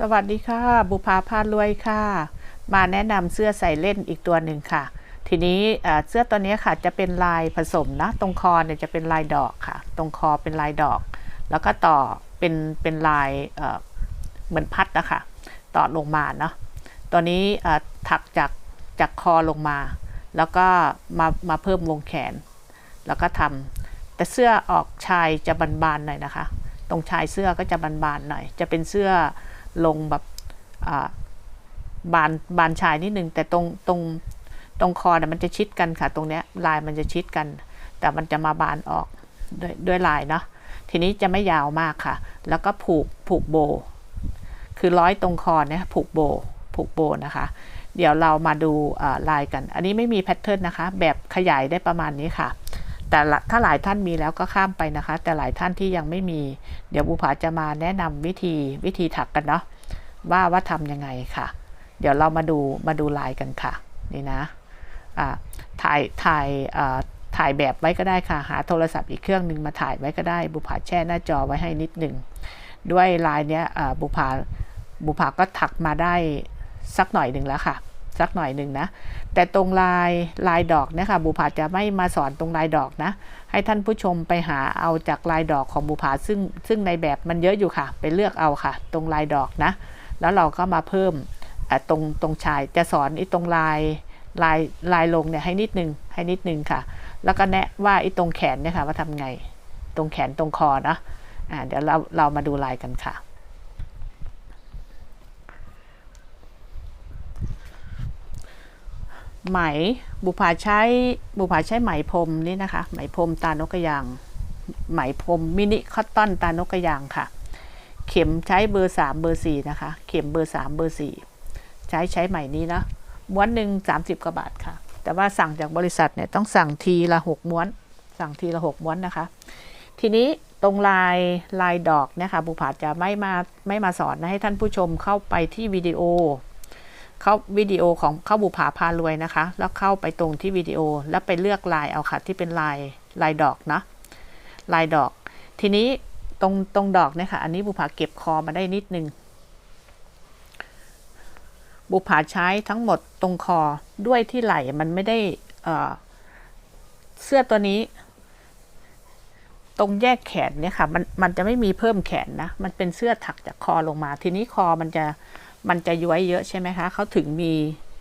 สวัสดีค่ะ บุภาพารวยค่ะ มาแนะนำเสื้อใส่เล่นอีกตัวหนึ่งค่ะ ทีนี้เสื้อตัวนี้ค่ะจะเป็นลายผสมนะ ตรงคอเนี่ยจะเป็นลายดอกค่ะ ตรงคอเป็นลายดอก แล้วก็ต่อเป็นเป็นลายเหมือนพัดนะคะต่อลงมาเนาะตัวนี้ถักจากจากคอลงมา แล้วก็มามาเพิ่มวงแขน แล้วก็ทำแต่เสื้อออกชายจะบานๆหน่อยนะคะ ตรงชายเสื้อก็จะบานๆหน่อย จะเป็นเสื้อ ลงแบบบานบานชายนิดนึง แต่ตรงตรงตรงคอเนี่ยมันจะชิดกันค่ะ ตรงเนี้ยลายมันจะชิดกัน แต่มันจะมาบานออกด้วยด้วยลายเนาะทีนี้จะไม่ยาวมากค่ะ แล้วก็ผูกผูกโบ คือร้อยตรงคอเนี่ยผูกโบผูกโบนะคะ เดี๋ยวเรามาดูลายกัน อันนี้ไม่มีแพทเทิร์นนะคะ แบบขยายได้ประมาณนี้ค่ะ แต่ถ้าหลายท่านมีแล้วก็ข้ามไปนะคะ แต่หลายท่านที่ยังไม่มี เดี๋ยวบุภาจะมาแนะนำวิธีวิธีถักกันเนาะว่าว่าทำยังไงค่ะ เดี๋ยวเรามาดูมาดูลายกันค่ะนี่นะอ่าถ่ายถ่ายอ่าถ่ายแบบไว้ก็ได้ค่ะ หาโทรศัพท์อีกเครื่องหนึ่งมาถ่ายไว้ก็ได้ บุภาแช่หน้าจอไว้ให้นิดหนึ่งด้วยลายเนี้ยอ่าบุภาบุภาก็ถักมาได้สักหน่อยหนึ่งแล้วค่ะ สักหน่อยหนึ่งนะ แต่ตรงลายลายดอกเนี่ยค่ะบุภาจะไม่มาสอนตรงลายดอกนะ ให้ท่านผู้ชมไปหาเอาจากลายดอกของบุภาซึ่งซึ่งในแบบมันเยอะอยู่ค่ะ ไปเลือกเอาค่ะ ตรงลายดอกนะ แล้วเราก็มาเพิ่มตรงตรงชายจะสอนไอ้ตรงลายลายลายลงเนี่ยให้นิดนึงให้นิดนึงค่ะ แล้วก็แนะว่าไอ้ตรงแขนเนี่ยค่ะว่าทำไง ตรงแขนตรงคอนะอ่าเดี๋ยวเราเรามาดูลายกันค่ะ ไหมบุภาใช้บุภาใช้ไหมพรมนี่นะคะ ไหมพรมตานกกระยาง ไหมพรมมินิคอตตอนตานกกระยางค่ะ เข็มใช้เบอร์สามเบอร์สี่นะคะ เข็มเบอร์สามเบอร์สี่ใช้ใช้ไหมนี้นะม้วนหนึ่งสามสิบกว่าบาทค่ะ แต่ว่าสั่งจากบริษัทเนี่ยต้องสั่งทีละหกม้วน สั่งทีละหกม้วนนะคะ ทีนี้ตรงลายลายดอกเนี่ยค่ะบุภาจะไม่มาไม่มาสอนนะให้ท่านผู้ชมเข้าไปที่วิดีโอ เข้าวิดีโอของเข้าบุภาพารวยนะคะ แล้วเข้าไปตรงที่วิดีโอแล้วไปเลือกลายเอาค่ะ ที่เป็นลายลายดอกนะลายดอก ทีนี้ตรงตรงดอกเนี่ยค่ะ อันนี้บุภาเก็บคอมาได้นิดนึงบุภาใช้ทั้งหมดตรงคอด้วยที่ไหล่มันไม่ได้เเสื้อตัวนี้ ตรงแยกแขนเนี่ยค่ะ มันมันจะไม่มีเพิ่มแขนนะ มันเป็นเสื้อถักจากคอลงมา ทีนี้คอมันจะ มันจะย้วยเยอะใช่ไหมคะเขาถึงมี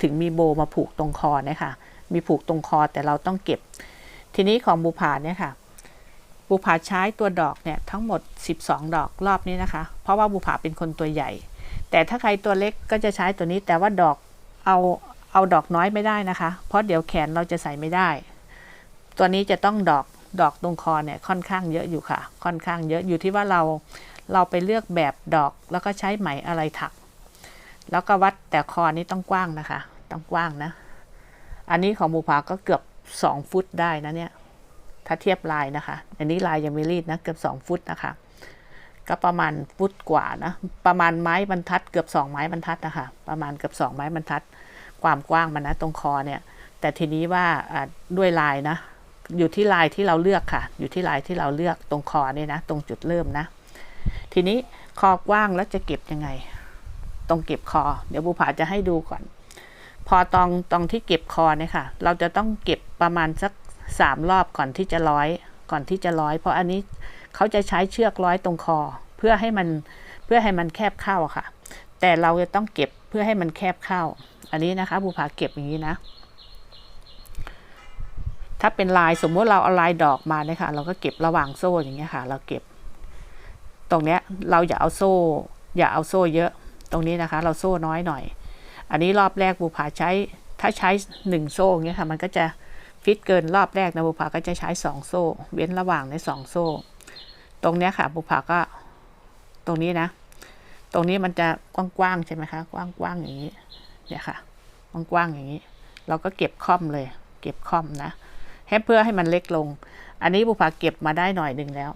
ถึงมีโบมาผูกตรงคอเนี่ยค่ะ มีผูกตรงคอแต่เราต้องเก็บ ทีนี้ของบุภาเนี่ยค่ะ บุภาใช้ตัวดอกเนี่ยทั้งหมด 12 ดอกรอบนี้นะคะ เพราะว่าบุภาเป็นคนตัวใหญ่ แต่ถ้าใครตัวเล็กก็จะใช้ตัวนี้แต่ว่าดอกเอาเอาดอกน้อยไม่ได้นะคะ เพราะเดี๋ยวแขนเราจะใส่ไม่ได้ ตัวนี้จะต้องดอกดอกตรงคอเนี่ยค่อนข้างเยอะอยู่ค่ะ ค่อนข้างเยอะอยู่ที่ว่าเราเราไปเลือกแบบดอกแล้วก็ใช้ไหมอะไรถัก แล้วก็วัดแต่คอนี้ต้องกว้างนะคะ ต้องกว้างนะ อันนี้ของบุภาก็เกือบ2ฟุตได้นะเนี่ย ถ้าเทียบลายนะคะ อันนี้ลายยังไม่รีดนะเกือบ2ฟุตนะคะ ก็ประมาณฟุตกว่านะ ประมาณไม้บรรทัด เกือบ2ไม้บรรทัดนะคะ ประมาณเกือบ2ไม้บรรทัด ความกว้างมันนะตรงคอเนี่ย แต่ทีนี้ว่าด้วยลายนะ อยู่ที่ลายที่เราเลือกค่ะ อยู่ที่ลายที่เราเลือกตรงคอเนี่ยนะ ตรงจุดเริ่มนะ ทีนี้คอกว้างแล้วจะเก็บยังไง ตรงเก็บคอ เดี๋ยวบูผาจะให้ดูก่อน พอตรงตรงที่เก็บคอเนี่ยค่ะ เราจะต้องเก็บประมาณสักสามรอบก่อนที่จะร้อย ก่อนที่จะร้อย เพราะอันนี้เขาจะใช้เชือกร้อยตรงคอ เพื่อให้มันเพื่อให้มันแคบเข้าค่ะ แต่เราจะต้องเก็บเพื่อให้มันแคบเข้า อันนี้นะคะบูผาเก็บอย่างนี้นะ ถ้าเป็นลายสมมติเราเอาลายดอกมาเนี่ยค่ะ เราก็เก็บระหว่างโซ่อย่างเงี้ยค่ะ เราเก็บ ตรงเนี้ยเราอย่าเอาโซ่ อย่าเอาโซ่เยอะ ตรงนี้นะคะ เราโซ่น้อยหน่อย อันนี้รอบแรกบุภาใช้ ถ้าใช้หนึ่งโซ่เงี้ยค่ะ มันก็จะฟิตเกินรอบแรกนะบุภาก็จะใช้สองโซ่ เว้นระหว่างในสองโซ่ ตรงเนี้ยค่ะบุภาก็ตรงนี้นะ ตรงนี้มันจะกว้างๆใช่ไหมคะ กว้างๆอย่างนี้ เนี่ยค่ะ กว้างๆอย่างนี้ เราก็เก็บค่อมเลย เก็บค่อมนะให้เพื่อให้มันเล็กลง อันนี้บุภาเก็บมาได้หน่อยหนึ่งแล้ว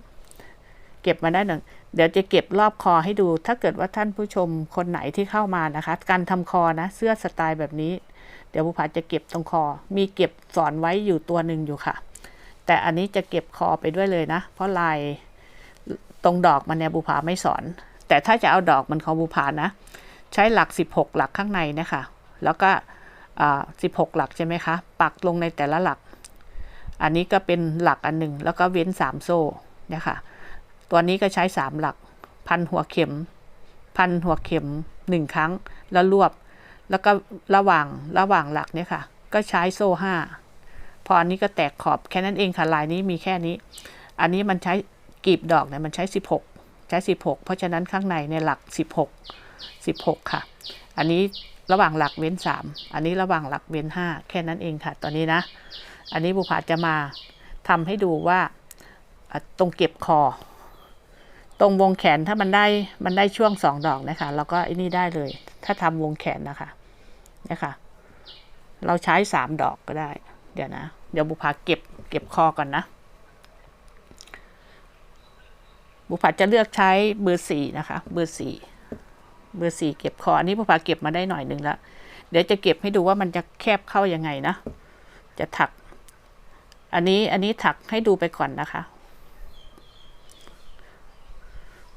เก็บมาได้หนึ่ง เดี๋ยวจะเก็บรอบคอให้ดู ถ้าเกิดว่าท่านผู้ชมคนไหนที่เข้ามานะคะ การทำคอนะ เสื้อสไตล์แบบนี้ เดี๋ยวบุภาจะเก็บตรงคอ มีเก็บสอนไว้อยู่ตัวหนึ่งอยู่ค่ะ แต่อันนี้จะเก็บคอไปด้วยเลยนะ เพราะลายตรงดอกมันเนี่ยบุภาไม่สอน แต่ถ้าจะเอาดอกมันของบุพานะ ใช้หลัก 16 หลักข้างในนะคะแล้วก็อ่า16 หลักใช่ไหมคะ ปักลงในแต่ละหลัก อันนี้ก็เป็นหลักอันหนึ่งแล้วก็เว้น 3 โซ่เนี่ยค่ะ ตัวนี้ก็ใช้3หลัก พันหัวเข็ม พันหัวเข็ม1ครั้ง แล้วรวบ แล้วก็ระหว่างระหว่างหลักเนี่ยค่ะ ก็ใช้โซ่5พออันนี้ก็แตกขอบแค่นั้นเองค่ะลายนี้มีแค่นี้ อันนี้มันใช้กีบดอกเนี่ยมันใช้ 16 ใช้ 16 เพราะฉะนั้นข้างในในยหลัก 16 16 ค่ะ อันนี้ระหว่างหลักเว้น 3 อันนี้ระหว่างหลักเว้น 5 แค่นั้นเองค่ะ ตอนนี้นะ อันนี้บุพาจะมาทำให้ดูว่าตรงเก็บคอ ตรงวงแขนถ้ามันได้มันได้ช่วงสองดอกนะคะเราก็ไอ้นี่ได้เลย ถ้าทำวงแขนนะคะเนี่ยค่ะเราใช้สามดอกก็ได้ เดี๋ยวนะ เดี๋ยวบุพาเก็บเก็บคอก่อนนะ บุพาจะเลือกใช้เบอร์สี่นะคะ เบอร์สี่เบอร์สี่เก็บคอ อันนี้บุพาเก็บมาได้หน่อยหนึ่งแล้ว เดี๋ยวจะเก็บให้ดูว่ามันจะแคบเข้ายังไงนะ จะถัก อันนี้อันนี้ถักให้ดูไปก่อนนะคะ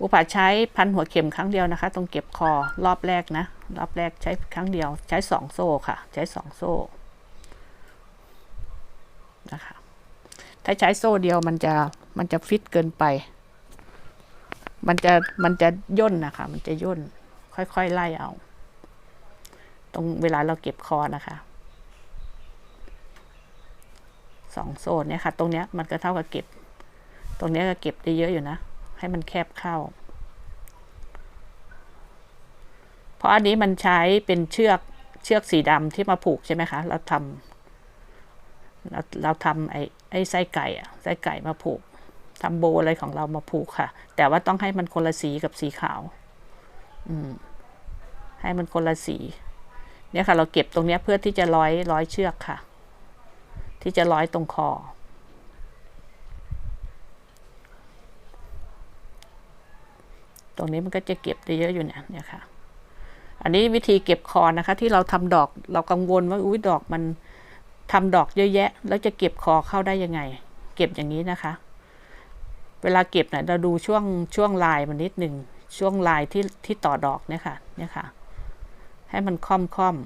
อุปาใช้พันหัวเข็มครั้งเดียวนะคะ ตรงเก็บคอรอบแรกนะ รอบแรกใช้ครั้งเดียว ใช้สองโซ่ค่ะ ใช้สองโซ่นะคะถ้าใช้โซ่เดียวมันจะมันจะฟิตเกินไป มันจะมันจะย่นนะคะ มันจะย่น ค่อยๆไล่เอา ตรงเวลาเราเก็บคอนะคะสองโซนเนี่ยค่ะ ตรงเนี้ยมันก็เท่ากับเก็บ ตรงเนี้ยก็เก็บได้เยอะอยู่นะ ให้มันแคบเข้า เพราะอันนี้มันใช้เป็นเชือกเชือกสีดำที่มาผูกใช่ไหมคะ เราทำเราเราทำไอ้ไอ้ไส้ไก่อะไส้ไก่มาผูกทำโบอะไรของเรามาผูกค่ะ แต่ว่าต้องให้มันคนละสีกับสีขาว อืม ให้มันคนละสี เนี่ยค่ะ เราเก็บตรงนี้เพื่อที่จะร้อยร้อยเชือกค่ะ ที่จะร้อยตรงคอ ตรงนี้มันก็จะเก็บได้เยอะอยู่เนี่ยเนี่ยค่ะ อันนี้วิธีเก็บคอนะคะ ที่เราทำดอกเรากังวลว่าอุ้ยดอกมันทำดอกเยอะแยะ แล้วจะเก็บคอเข้าได้ยังไง เก็บอย่างนี้นะคะ เวลาเก็บเนี่ยเราดูช่วงช่วงลายมันนิดหนึ่งช่วงลายที่ที่ต่อดอกเนี่ยค่ะเนี่ยค่ะ ให้มันค่อมค่อม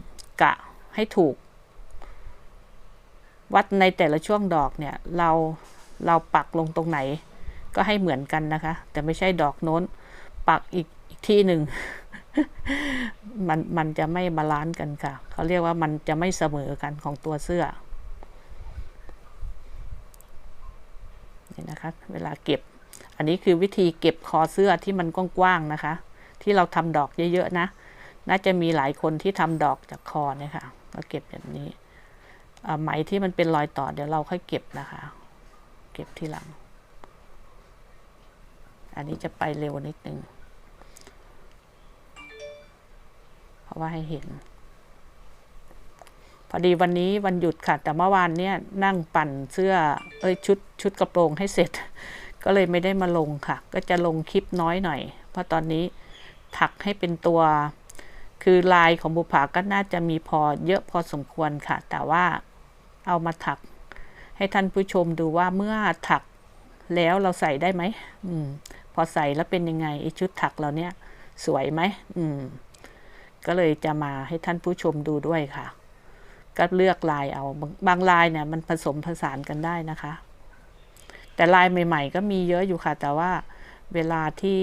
กะให้ถูก วัดในแต่ละช่วงดอกเนี่ย เราเราปักลงตรงไหน ก็ให้เหมือนกันนะคะ แต่ไม่ใช่ดอกโน้น ปักอีกอีกที่หนึ่งมันมันจะไม่บาลานซ์กันค่ะ เขาเรียกว่ามันจะไม่เสมอกันของตัวเสื้อนี่นะคะ เวลาเก็บ อันนี้คือวิธีเก็บคอเสื้อที่มันกว้างๆนะคะ ที่เราทำดอกเยอะๆนะ น่าจะมีหลายคนที่ทำดอกจากคอเนี่ยค่ะก็เก็บแบบนี้อ่าไหมที่มันเป็นรอยต่อเดี๋ยวเราค่อยเก็บนะคะ เก็บทีหลัง อันนี้จะไปเร็วนิดนึง เพราะว่าให้เห็น พอดีวันนี้วันหยุดค่ะ แต่เมื่อวานเนี่ยนั่งปั่นเสื้อเอ้ยชุดชุดกระโปรงให้เสร็จ ก็เลยไม่ได้มาลงค่ะ ก็จะลงคลิปน้อยหน่อย เพราะตอนนี้ถักให้เป็นตัวคือลายของบุภาก็น่าจะมีพอเยอะพอสมควรค่ะ แต่ว่าเอามาถัก ให้ท่านผู้ชมดูว่าเมื่อถักแล้วเราใส่ได้ไหมอืมพอใส่แล้วเป็นยังไงไอชุดถักเราเนี่ยสวยไหมอืม ก็เลยจะมาให้ท่านผู้ชมดูด้วยค่ะ ก็เลือกลายเอาบางลายเนี่ยมันผสมผสานกันได้นะคะ แต่ลายใหม่ ๆ ก็มีเยอะอยู่ค่ะ แต่ว่าเวลาที่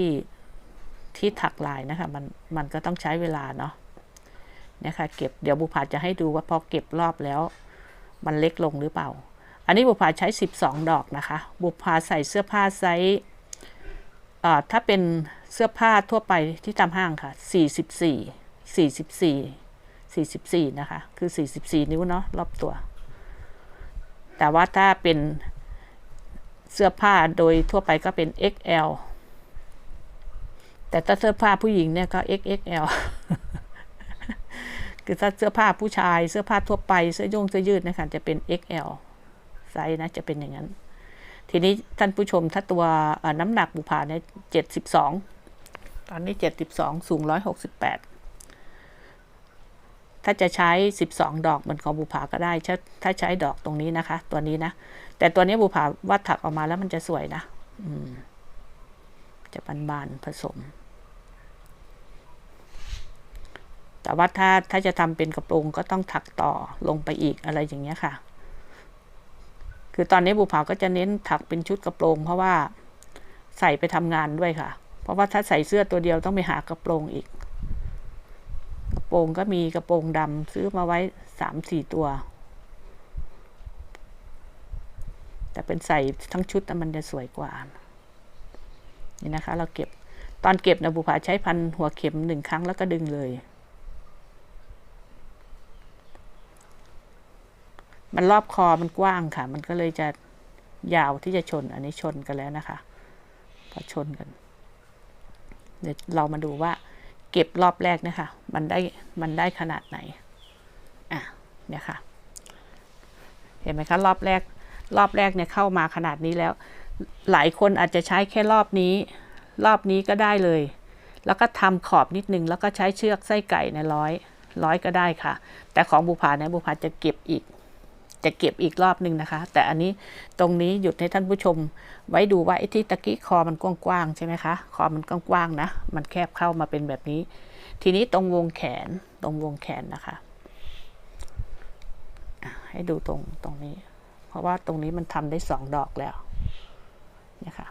ที่ถักลายนะคะมันมันก็ต้องใช้เวลาเนาะเนี่ยค่ะเก็บเดี๋ยวบุภาจะให้ดูว่าพอเก็บรอบแล้ว มันเล็กลงหรือเปล่า อันนี้บุภาใช้ 12 ดอกนะคะ บุภาใส่เสื้อผ้าไซส์ถ้าเป็นเสื้อผ้าทั่วไปที่ตามห้างค่ะ 44 44 44 นะคะ คือ 44 นิ้วเนาะรอบตัว แต่ว่าถ้าเป็นเสื้อผ้าโดยทั่วไปก็เป็น XL แต่ถ้าเสื้อผ้าผู้หญิงเนี่ยก็ XXL คือถ้าเสื้อผ้าผู้ชาย เสื้อผ้าทั่วไป เสื้อโยงเสื้อยืดนะคะจะเป็น XL ไซส์นะจะเป็นอย่างนั้น ทีนี้ท่านผู้ชมถ้าตัวน้ำหนักบุพาเนี่ยเจ็ดสิบสองตอนนี้เจ็ดสิบสองสูงร้อยหกสิบแปด ถ้าจะใช้สิบสองดอกเหมือนของบุภาก็ได้ ถ้าใช้ดอกตรงนี้นะคะ ตัวนี้นะ แต่ตัวนี้บุภาวัดถักออกมาแล้วมันจะสวยนะ อืม จะบานๆผสม แต่ว่าถ้าถ้าจะทำเป็นกระโปรงก็ต้องถักต่อลงไปอีกอะไรอย่างเงี้ยค่ะ คือตอนนี้บุภาก็จะเน้นถักเป็นชุดกระโปรง เพราะว่าใส่ไปทำงานด้วยค่ะ เพราะว่าถ้าใส่เสื้อตัวเดียวต้องไปหากระโปรงอีก กระโปรงก็มีกระโปรงดำซื้อมาไว้สามสี่ตัว แต่เป็นใส่ทั้งชุดแต่มันจะสวยกว่า นี่นะคะ เราเก็บตอนเก็บนะบุภาใช้พันหัวเข็มหนึ่งครั้งแล้วก็ดึงเลย มันรอบคอมันกว้างค่ะ มันก็เลยจะยาวที่จะชน อันนี้ชนกันแล้วนะคะ พอชนกัน เดี๋ยวเรามาดูว่า เก็บรอบแรกนะคะมันได้มันได้ขนาดไหน อะ เนี่ยค่ะ เห็นไหมคะรอบแรก รอบแรกเนี่ยเข้ามาขนาดนี้แล้ว หลายคนอาจจะใช้แค่รอบนี้ รอบนี้ก็ได้เลย แล้วก็ทำขอบนิดนึง แล้วก็ใช้เชือกไส้ไก่ในร้อยร้อยก็ได้ค่ะ แต่ของบุพาเนี่ยบุพาจะเก็บอีก จะเก็บอีกรอบหนึ่งนะคะ แต่อันนี้ตรงนี้หยุดให้ท่านผู้ชม ไว้ดูว่าไอ้ที่ตะกี้คอมันกว้างๆใช่ไหมคะคอมันกว้างๆนะ มันแคบเข้ามาเป็นแบบนี้ ทีนี้ตรงวงแขนตรงวงแขนนะคะอะให้ดูตรงตรงนี้ เพราะว่าตรงนี้มันทำได้สองดอกแล้วเนี่ยค่ะ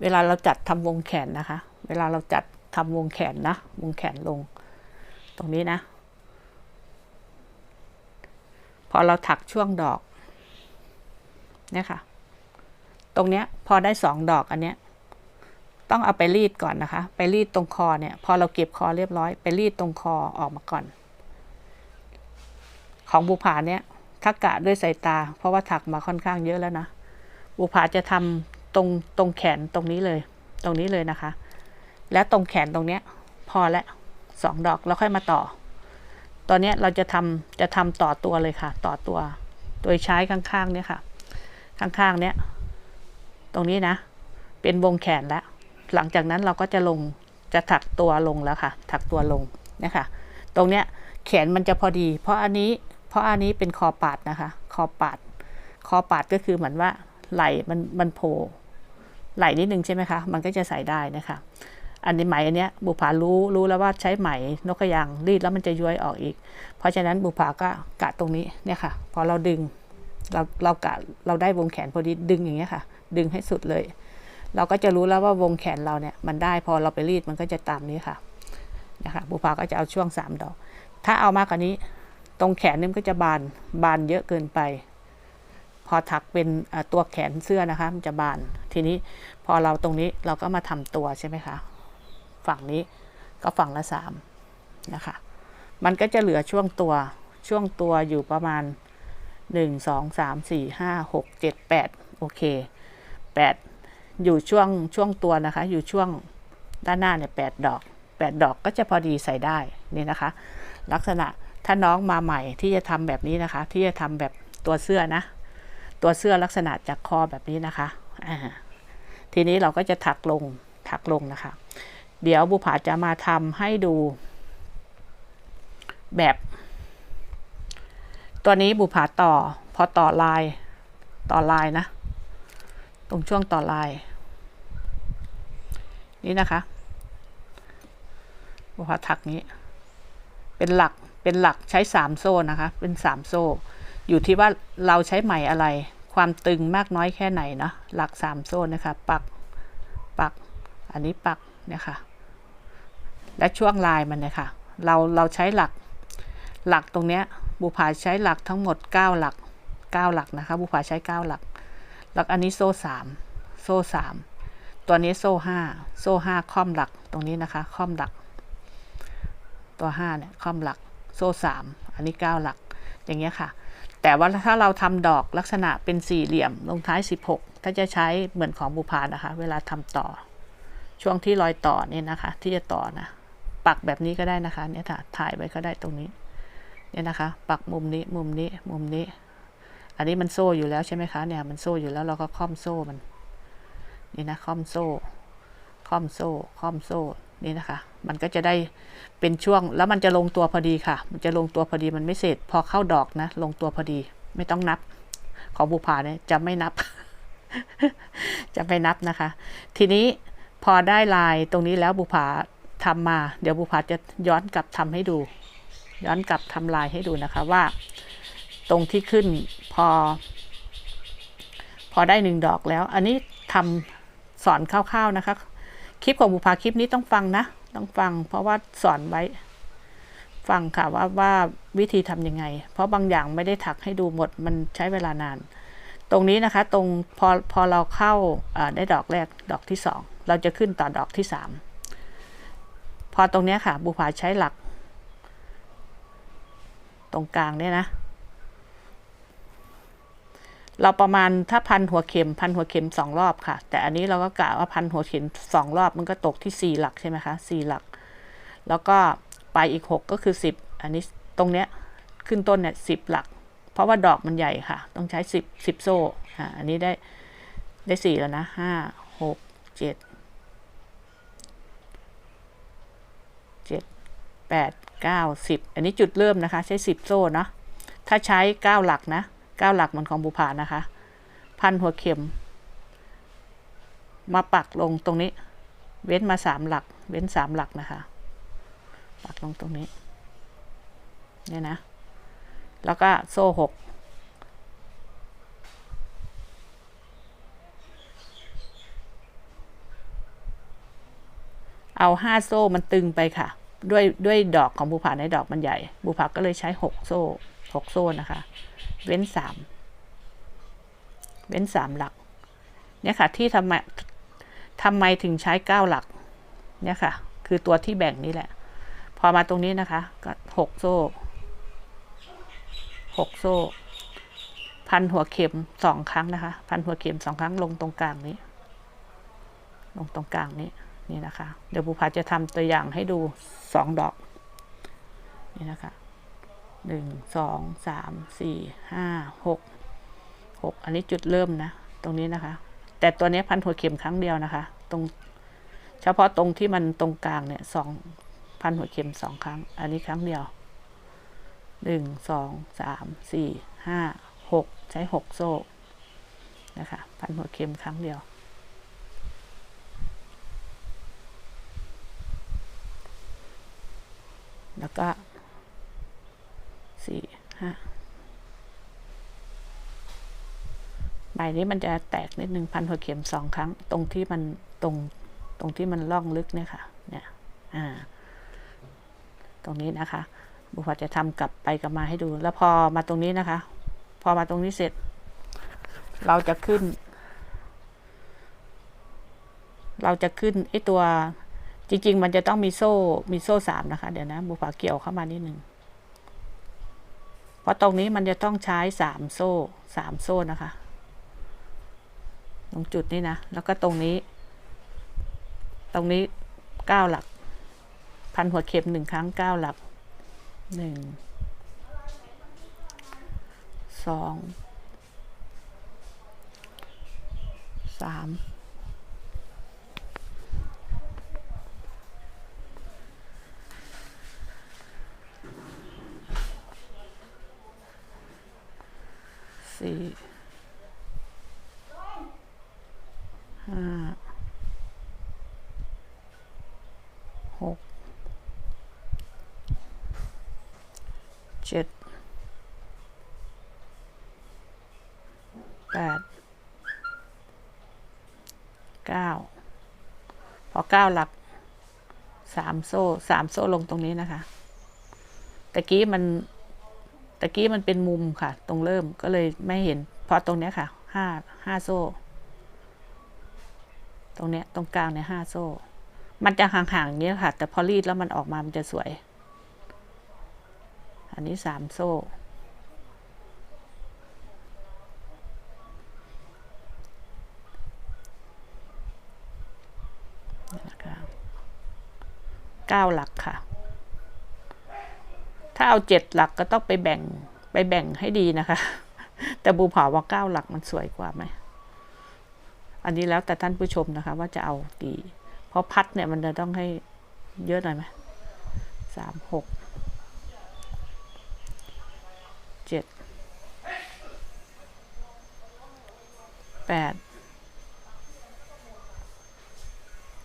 เวลาเราจัดทำวงแขนนะคะ เวลาเราจัดทำวงแขนนะ วงแขนลง ตรงนี้นะ พ อเราถักช่วงดอกเนี่ยค่ะ ตรงเนี้ยพอได้สองดอกอันเนี้ย ต้องเอาไปรีดก่อนนะคะ ไปรีดตรงคอเนี่ย พอเราเก็บคอเรียบร้อย ไปรีดตรงคอออกมาก่อน ของบุผาเนี่ยทักกะด้วยสายตา เพราะว่าถักมาค่อนข้างเยอะแล้วนะ บุผาจะทำตรงตรงแขนตรงนี้เลย ตรงนี้เลยนะคะ และตรงแขนตรงเนี้ย พอแล้วสองดอกแล้วค่อยมาต่อ ตอนนี้เราจะทำจะทำต่อตัวเลยค่ะ ต่อตัว โดยใช้ข้างๆเนี่ยค่ะ ข้างๆเนี้ยตรงนี้นะ เป็นวงแขนแล้ว หลังจากนั้นเราก็จะลงจะถักตัวลงแล้วค่ะ ถักตัวลงนะคะตรงเนี้ยแขนมันจะพอดี เพราะอันนี้เพราะอันนี้เป็นคอปาดนะคะ คอปาด คอปาดก็คือเหมือนว่าไหล่มันมันโผล่ไหล่นิดนึงใช่ไหมคะ มันก็จะใส่ได้นะคะ อันนี้ไหมอันเนี้ยบุผารู้รู้แล้วว่าใช้ไหมนกกระยางรีดแล้วมันจะย้อยออกอีก เพราะฉะนั้นบุผาก็กะตรงนี้เนี่ยค่ะ พอเราดึงเราเรากะเราได้วงแขนพอดีดึงอย่างเงี้ยค่ะ ดึงให้สุดเลย เราก็จะรู้แล้วว่าวงแขนเราเนี่ยมันได้พอเราไปรีดมันก็จะตามนี้ค่ะนะคะบุพาก็จะเอาช่วงสามดอก ถ้าเอามากกว่านี้ ตรงแขนนี่มันก็จะบานบานเยอะเกินไป พอถักเป็นตัวแขนเสื้อนะคะ มันจะบานทีนี้พอเราตรงนี้เราก็มาทำตัวใช่ไหมคะ ฝั่งนี้ก็ฝั่งละสามนะคะ มันก็จะเหลือช่วงตัวช่วงตัวอยู่ประมาณหนึ่งสองสามสี่ห้าหกเจ็ดแปดโอเคแปดอยู่ช่วงช่วงตัวนะคะ อยู่ช่วงด้านหน้าเนี่ยแปดดอกแปดดอกก็จะพอดีใส่ได้นี่นะคะ ลักษณะถ้าน้องมาใหม่ที่จะทำแบบนี้นะคะ ที่จะทำแบบตัวเสื้อนะ ตัวเสื้อลักษณะจากคอแบบนี้นะคะทีนี้เราก็จะถักลงถักลงนะคะ เดี๋ยวบุผาจะมาทำให้ดู แบบ ตัวนี้บุผาต่อ พอต่อลาย ต่อลายนะ ตรงช่วงต่อลาย นี่นะคะ บุพาถักนี้ เป็นหลัก เป็นหลักใช้สามโซ่นะคะ เป็นสามโซ่ อยู่ที่ว่าเราใช้ไหมอะไร ความตึงมากน้อยแค่ไหนเนาะ หลักสามโซ่นะคะ ปัก ปัก อันนี้ปัก เนี่ยค่ะ และช่วงลายมันเนี่ยค่ะ เราเราใช้หลักหลักตรงเนี้ยบุพาใช้หลักทั้งหมด 9 หลัก 9 หลักนะคะ บุพาใช้ 9 หลัก หลักอันนี้โซ่สามโซ่สามตัวนี้โซ่ห้าโซ่ห้าค่อมหลักตรงนี้นะคะค่อมหลัก ตัวห้าเนี่ยค่อมหลัก โซ่สามอันนี้เก้าหลัก อย่างเงี้ยค่ะ แต่ว่าถ้าเราทำดอกลักษณะเป็นสี่เหลี่ยมลงท้ายสิบหกถ้าจะใช้เหมือนของบุพานะคะ เวลาทำต่อ ช่วงที่รอยต่อเนี่ยนะคะ ที่จะต่อนะ ปักแบบนี้ก็ได้นะคะ เนี่ยค่ะถ่ายไว้ก็ได้ตรงนี้ เนี่ยนะคะ ปักมุมนี้มุมนี้มุมนี้ อันนี้มันโซ่อยู่แล้วใช่ไหมคะเนี่ยมันโซ่อยู่แล้วเราก็ค่อมโซ่มัน นี่นะค่อมโซ่ค่อมโซ่ค่อมโซ่นี่นะคะ มันก็จะได้เป็นช่วงแล้วมันจะลงตัวพอดีค่ะ มันจะลงตัวพอดีมันไม่เสร็จ พอเข้าดอกนะ ลงตัวพอดีไม่ต้องนับ ของบุพาเนี่ยจะไม่นับ จะไม่นับนะคะ ทีนี้ พอได้ลายตรงนี้แล้วบุพาทำมา เดี๋ยวบุพาจะย้อนกลับทำให้ดู ย้อนกลับทำลายให้ดูนะคะว่า ตรงที่ขึ้นพอ พอได้หนึ่งดอกแล้ว อันนี้ทำสอนคร่าวๆนะคะ คลิปของบุพาคลิปนี้ต้องฟังนะ ต้องฟัง เพราะว่าสอนไว้ ฟังค่ะว่าว่าวิธีทำยังไง เพราะบางอย่างไม่ได้ถักให้ดูหมด มันใช้เวลานาน ตรงนี้นะคะ ตรงพอพอเราเข้าได้ดอกแรกดอกที่สอง เราจะขึ้นต่อดอกที่สามพอตรงนี้ค่ะบุผาใช้หลัก ตรงกลางเนี่ยนะ เราประมาณถ้าพันหัวเข็มพันหัวเข็มสองรอบค่ะ แต่อันนี้เราก็กะว่าพันหัวเข็มสองรอบมันก็ตกที่สี่หลักใช่ไหมคะสี่หลัก แล้วก็ไปอีกหกก็คือสิบอันนี้ตรงเนี้ยขึ้นต้นเนี่ยสิบหลัก เพราะว่าดอกมันใหญ่ค่ะ ต้องใช้สิบสิบโซ่อ่าอันนี้ได้ได้สี่แล้วนะห้าหกเจ็ด 8 9 10 อันนี้จุดเริ่มนะคะ ใช้ 10 โซ่เนาะถ้าใช้ 9 หลักนะ 9 หลักเหมือนของบุพานะคะ พันหัวเข็ม มาปักลงตรงนี้ เว้นมา 3 หลัก เว้น 3 หลักนะคะ ปักลงตรงนี้เนี่ยนะ แล้วก็โซ่หกเอาห้าโซ่มันตึงไปค่ะ ด้วยด้วยดอกของบูผาในดอกมันใหญ่ บูผาก็เลยใช้หกโซ่หกโซ่นะคะ เว้นสามเว้นสามหลัก เนี่ยค่ะที่ทำไมทำไมถึงใช้เก้าหลัก เนี่ยค่ะ คือตัวที่แบ่งนี่แหละ พอมาตรงนี้นะคะ ก็หกโซ่หกโซ่ พันหัวเข็มสองครั้งนะคะ พันหัวเข็มสองครั้งลงตรงกลางนี้ ลงตรงกลางนี้ นี่นะคะ เดี๋ยวภูผาจะทำตัวอย่างให้ดูสองดอก นี่นะคะหนึ่งสองสามสี่ห้าหกหกอันนี้จุดเริ่มนะ ตรงนี้นะคะ แต่ตัวนี้พันหัวเข็มครั้งเดียวนะคะ ตรง เฉพาะตรงที่มันตรงกลางเนี่ยสองพันหัวเข็มสองครั้ง อันนี้ครั้งเดียวหนึ่งสองสามสี่ห้าหกใช้หกโซ่นะคะ พันหัวเข็มครั้งเดียว แล้วก็สี่ห้าใบนี้มันจะแตกนิดนึงพันหัวเข็มสองครั้ง ตรงที่มันตรงตรงที่มันล่องลึกเนี่ยค่ะ เนี่ย อ่า ตรงนี้นะคะบุพจะทำกลับไปกลับมาให้ดู แล้วพอมาตรงนี้นะคะ พอมาตรงนี้เสร็จ เราจะขึ้น เราจะขึ้นไอตัว จริง ๆ มันจะต้องมีโซ่ มีโซ่สามนะคะ เดี๋ยวนะบุพาเกี่ยวเข้ามานิดหนึ่งเพราะตรงนี้มันจะต้องใช้สามโซ่สามโซ่นะคะ ตรงจุดนี้นะ แล้วก็ตรงนี้ ตรงนี้เก้าหลัก พันหัวเข็มหนึ่งครั้งเก้าหลักหนึ่งสองสาม สี่ห้าหกเจ็ดแปดเก้าพอเก้าหลักสามโซ่สามโซ่ลงตรงนี้นะคะตะกี้มัน ตะกี้มันเป็นมุมค่ะ ตรงเริ่มก็เลยไม่เห็นเพราะตรงเนี้ยค่ะห้าห้าโซ่ ตรงเนี้ยตรงกลางเนี่ยห้าโซ่ มันจะห่างๆอย่างนี้ยค่ะ แต่พอรีดแล้วมันออกมามันจะสวย อันนี้สามโซ่เก้าหลักค่ะ ถ้าเอาเจ็ดหลักก็ต้องไปแบ่งไปแบ่งให้ดีนะคะ แต่บูผาว่าเก้าหลักมันสวยกว่าไหม อันนี้แล้วแต่ท่านผู้ชมนะคะ ว่าจะเอากี่ เพราะพัดเนี่ยมันจะต้องให้เยอะหน่อยไหมสามหกเจ็ดแปด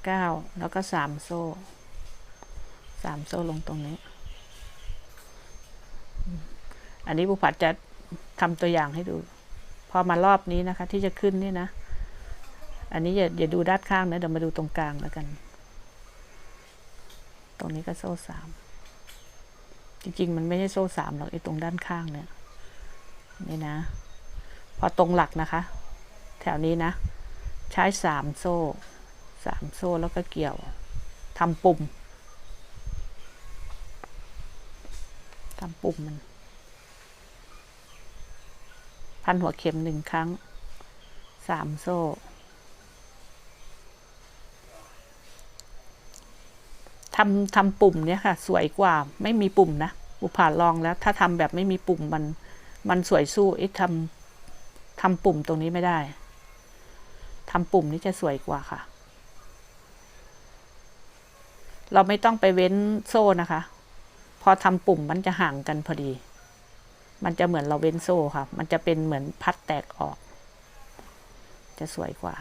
เก้าแล้วก็สามโซ่สามโซ่ลงตรงนี้ อันนี้บุผัดจะทำตัวอย่างให้ดู พอมารอบนี้นะคะ ที่จะขึ้นนี่นะ อันนี้อย่าอย่าดูด้านข้างนะเดี๋ยวมาดูตรงกลางแล้วกัน ตรงนี้ก็โซ่สามจริงๆ มันไม่ใช่โซ่สามหรอกไอ้ตรงด้านข้างเนี่ยนี่นะ พอตรงหลักนะคะ แถวนี้นะ ใช้สามโซ่สามโซ่แล้วก็เกี่ยวทำปุ่มทำปุ่มมัน พันหัวเข็มหนึ่งครั้งสามโซ่ทำทำปุ่มเนี่ยค่ะ สวยกว่าไม่มีปุ่มนะอุผ่านลองแล้ว ถ้าทำแบบไม่มีปุ่มมัน มันสวยสู้ไอ้ทำทำปุ่มตรงนี้ไม่ได้ทำปุ่มนี้จะสวยกว่าค่ะ เราไม่ต้องไปเว้นโซ่นะคะ พอทำปุ่มมันจะห่างกันพอดี มันจะเหมือนเราเว้นโซ่ค่ะ มันจะเป็นเหมือนพัดแตกออก จะสวยกว่า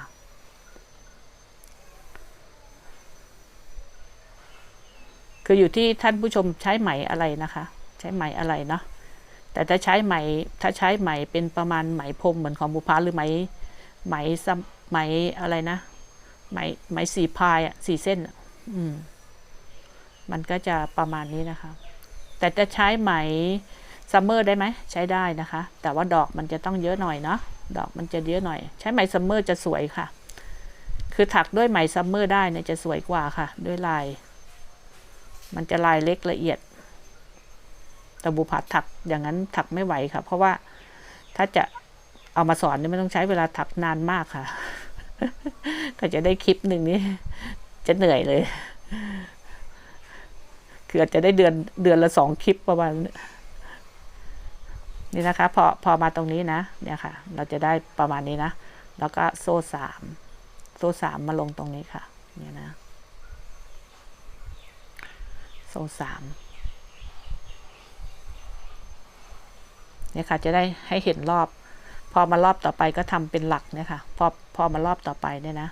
คืออยู่ที่ท่านผู้ชมใช้ไหมอะไรนะคะ ใช้ไหมอะไรเนาะ แต่ถ้าใช้ไหม ถ้าใช้ไหมเป็นประมาณไหมพรมเหมือนของบุพาหรือไหม ไหมไหมอะไรนะ ไหมไหมสีพายอะสีเส้นอืม มันก็จะประมาณนี้นะคะ แต่จะใช้ไหม ซัมเมอร์ได้ไหมใช้ได้นะคะ แต่ว่าดอกมันจะต้องเยอะหน่อยเนาะดอกมันจะเยอะหน่อย ใช้ไหมซัมเมอร์จะสวยค่ะ คือถักด้วยไหมซัมเมอร์ได้เนี่ยจะสวยกว่าค่ะ ด้วยลาย มันจะลายเล็กละเอียด แต่บุพัดถักอย่างนั้นถักไม่ไหวค่ะ เพราะว่าถ้าจะเอามาสอนเนี่ยมันต้องใช้เวลาถักนานมากค่ะ ก็จะได้คลิปหนึ่งนี่จะเหนื่อยเลย คืออาจจะได้เดือนเดือนละสองคลิปประมาณนี้ นี่นะคะ พอพอมาตรงนี้นะ เนี่ยค่ะ เราจะได้ประมาณนี้นะ แล้วก็โซ่สามโซ่สามมาลงตรงนี้ค่ะ เนี่ยนะ โซ่สามเนี่ยค่ะ จะได้ให้เห็นรอบ พอมารอบต่อไปก็ทำเป็นหลักเนี่ยค่ะ พอพอมารอบต่อไปเนี่ยนะ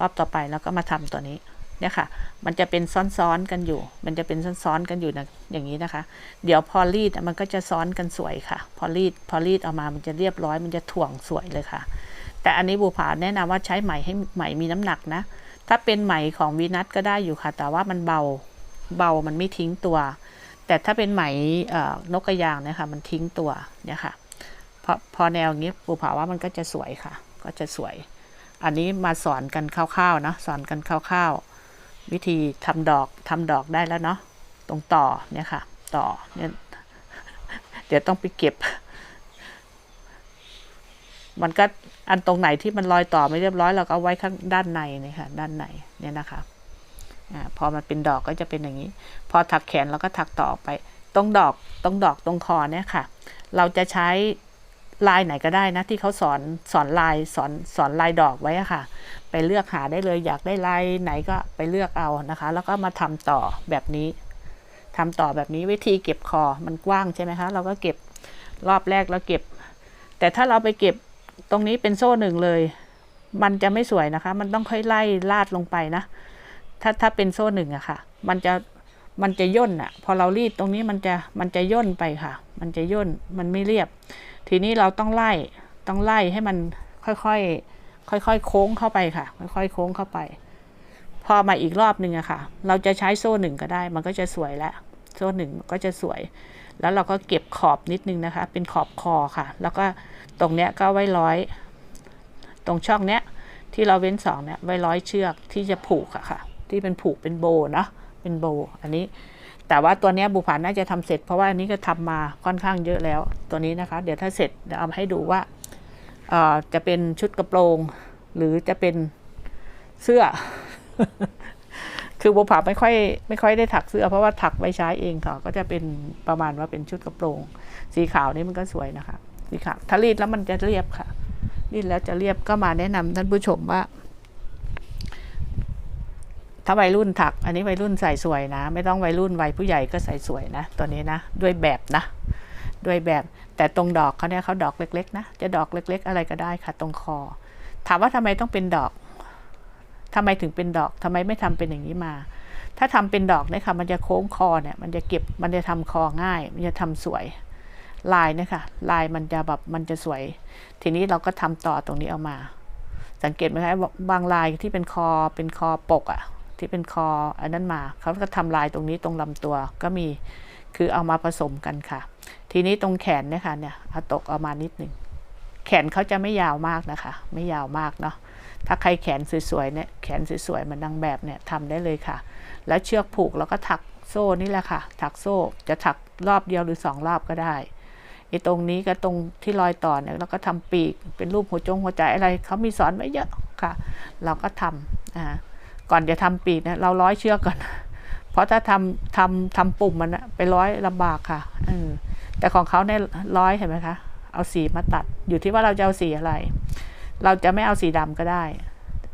รอบต่อไปแล้วก็มาทำตัวนี้ เนี่ยค่ะ มันจะเป็นซ้อนๆกันอยู่ มันจะเป็นซ้อนๆกันอยู่นะอย่างนี้นะคะ เดี๋ยวพอรีดมันก็จะซ้อนกันสวยค่ะ พอรีดพอรีดออกมามันจะเรียบร้อย มันจะถ่วงสวยเลยค่ะ แต่อันนี้บูผาแนะนำว่าใช้ไหมให้ไหมมีน้ำหนักนะ ถ้าเป็นไหมของวีนัทก็ได้อยู่ค่ะ แต่ว่ามันเบาเบามันไม่ทิ้งตัว แต่ถ้าเป็นไหมนกกระยางนี่ยค่ะมันทิ้งตัวเนี่ยค่ะพอพอแนวอย่างนี้ปูผาว่ามันก็จะสวยค่ะ ก็จะสวย อันนี้มาสอนกันคร่าวๆนะสอนกันคร่าวๆ วิธีทำดอกทำดอกได้แล้วเนาะตรงต่อเนี่ยค่ะ ต่อเนี่ยเดี๋ยวต้องไปเก็บ มันก็อันตรงไหนที่มันรอยต่อไม่เรียบร้อยเราก็ไว้ข้างด้านในเนี่ยค่ะ ด้านในเนี่ยนะคะอ่าพอมันเป็นดอกก็จะเป็นอย่างนี้ พอถักแขนเราก็ถักต่อไป ตรงดอกตรงดอกตรงคอเนี่ยค่ะ เราจะใช้ ลายไหนก็ได้นะ ที่เขาสอนสอนลายสอนสอนลายดอกไว้ค่ะ ไปเลือกหาได้เลยอยากได้ลายไหนก็ไปเลือกเอานะคะ แล้วก็มาทำต่อแบบนี้ทำต่อแบบนี้วิธีเก็บคอมันกว้างใช่ไหมคะเราก็เก็บรอบแรกแล้วเก็บ แต่ถ้าเราไปเก็บตรงนี้เป็นโซ่หนึ่งเลย มันจะไม่สวยนะคะ มันต้องค่อยไล่ลาดลงไปนะ ถ้าถ้าเป็นโซ่หนึ่งอะค่ะ มันจะมันจะย่นอะพอเรารีดตรงนี้มันจะมันจะย่นไปค่ะ มันจะย่นมันไม่เรียบ ทีนี้เราต้องไล่ต้องไล่ให้มันค่อยๆค่อยๆโค้งเข้าไปค่ะ ค่อยๆโค้งเข้าไป พอมาอีกรอบหนึ่งอะค่ะ เราจะใช้โซ่หนึ่งก็ได้ มันก็จะสวยแล้วโซ่หนึ่งก็จะสวย แล้วเราก็เก็บขอบนิดนึงนะคะ เป็นขอบคอค่ะ แล้วก็ตรงเนี้ยก็ไว้ร้อย ตรงช่องเนี้ยที่เราเว้นสองเนี่ยไว้ร้อยเชือกที่จะผูกอะค่ะ ที่เป็นผูกเป็นโบเนาะเป็นโบ อันนี้ แต่ว่าตัวนี้บุผาน่าจะทำเสร็จ เพราะว่าอันนี้ก็ทำมาค่อนข้างเยอะแล้ว ตัวนี้นะคะ เดี๋ยวถ้าเสร็จเดี๋ยวเอาให้ดูว่าเอ่อจะเป็นชุดกระโปรง หรือจะเป็นเสื้อ คือบุผาไม่ค่อยไม่ค่อยได้ถักเสื้อ เพราะว่าถักไว้ใช้เองค่ะก็จะเป็นประมาณว่าเป็นชุดกระโปรง สีขาวนี่มันก็สวยนะคะสีขาวถ้ารีดแล้วมันจะเรียบค่ะรีดแล้วจะเรียบก็มาแนะนำท่านผู้ชมว่า ถ้าวัยรุ่นถัก อันนี้วัยรุ่นใส่สวยนะ ไม่ต้องวัยรุ่นวัยผู้ใหญ่ก็ใส่สวยนะตัวนี้นะ ด้วยแบบนะ ด้วยแบบแต่ตรงดอกเขาเนี่ยเขาดอกเล็กๆนะจะดอกเล็ก ๆ อะไรก็ได้ค่ะ ตรงคอ ถามว่าทำไมต้องเป็นดอกทำไมถึงเป็นดอกทำไมไม่ทำเป็นอย่างนี้มา ถ้าทำเป็นดอกเนี่ยค่ะ มันจะโค้งคอเนี่ย มันจะเก็บมันจะทำคอง่าย มันจะทำสวยลายเนี่ยค่ะ ลายมันจะแบบมันจะสวย ทีนี้เราก็ทำต่อตรงนี้เอามา สังเกตไหมคะบางลายที่เป็นคอเป็นคอปกอะ ที่เป็นคออันนั้นมาเขาก็ทำลายตรงนี้ตรงลำตัวก็มีคือเอามาผสมกันค่ะ ทีนี้ตรงแขนเนี่ยค่ะเนี่ยเอาตกเอามานิดหนึ่งแขนเขาจะไม่ยาวมากนะคะ ไม่ยาวมากเนาะถ้าใครแขนสวยๆเนี่ยแขนสวยๆมันนางแบบเนี่ยทำได้เลยค่ะ แล้วเชือกผูกแล้วก็ถักโซ่นี่แหละค่ะ ถักโซ่จะถักรอบเดียวหรือสองรอบก็ได้ไอ้ตรงนี้ก็ตรงที่รอยต่อเนี่ยเราก็ทำปีกเป็นรูปหัวจงหัวใจอะไรเขามีสอนไว้เยอะค่ะ เราก็ทำอ่า ก่อนจะทำปีกนี่ยเราร้อยเชือกก่อน เพราะถ้าทำทำทำปุ่มมันอะไปร้อยลำบากค่ะเออแต่ของเขาเนี่ยร้อยเห็นไหมคะเอาสีมาตัด อยู่ที่ว่าเราจะเอาสีอะไร เราจะไม่เอาสีดำก็ได้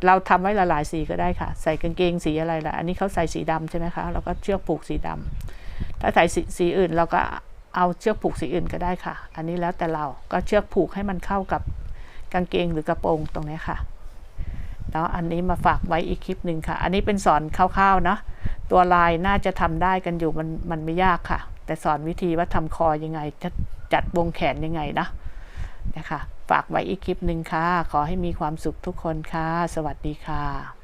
เราทำไว้หลายๆสีก็ได้ค่ะ ใส่กางเกงสีอะไรล่ะ อันนี้เขาใส่สีดำใช่ไหมคะเราก็เชือกผูกสีดำถ้าใส่สีสีอื่นเราก็เอาเชือกผูกสีอื่นก็ได้ค่ะ อันนี้แล้วแต่เราก็เชือกผูกให้มันเข้ากับกางเกงหรือกระโปรงตรงนี้ค่ะ เนาะอันนี้มาฝากไว้อีกคลิปหนึ่งค่ะ อันนี้เป็นสอนคร่าวๆเนาะตัวลายน่าจะทำได้กันอยู่มันมันไม่ยากค่ะ แต่สอนวิธีว่าทำคอยังไงจะจัดวงแขนยังไงนะนะคะฝากไว้อีกคลิปหนึ่งค่ะ ขอให้มีความสุขทุกคนค่ะ สวัสดีค่ะ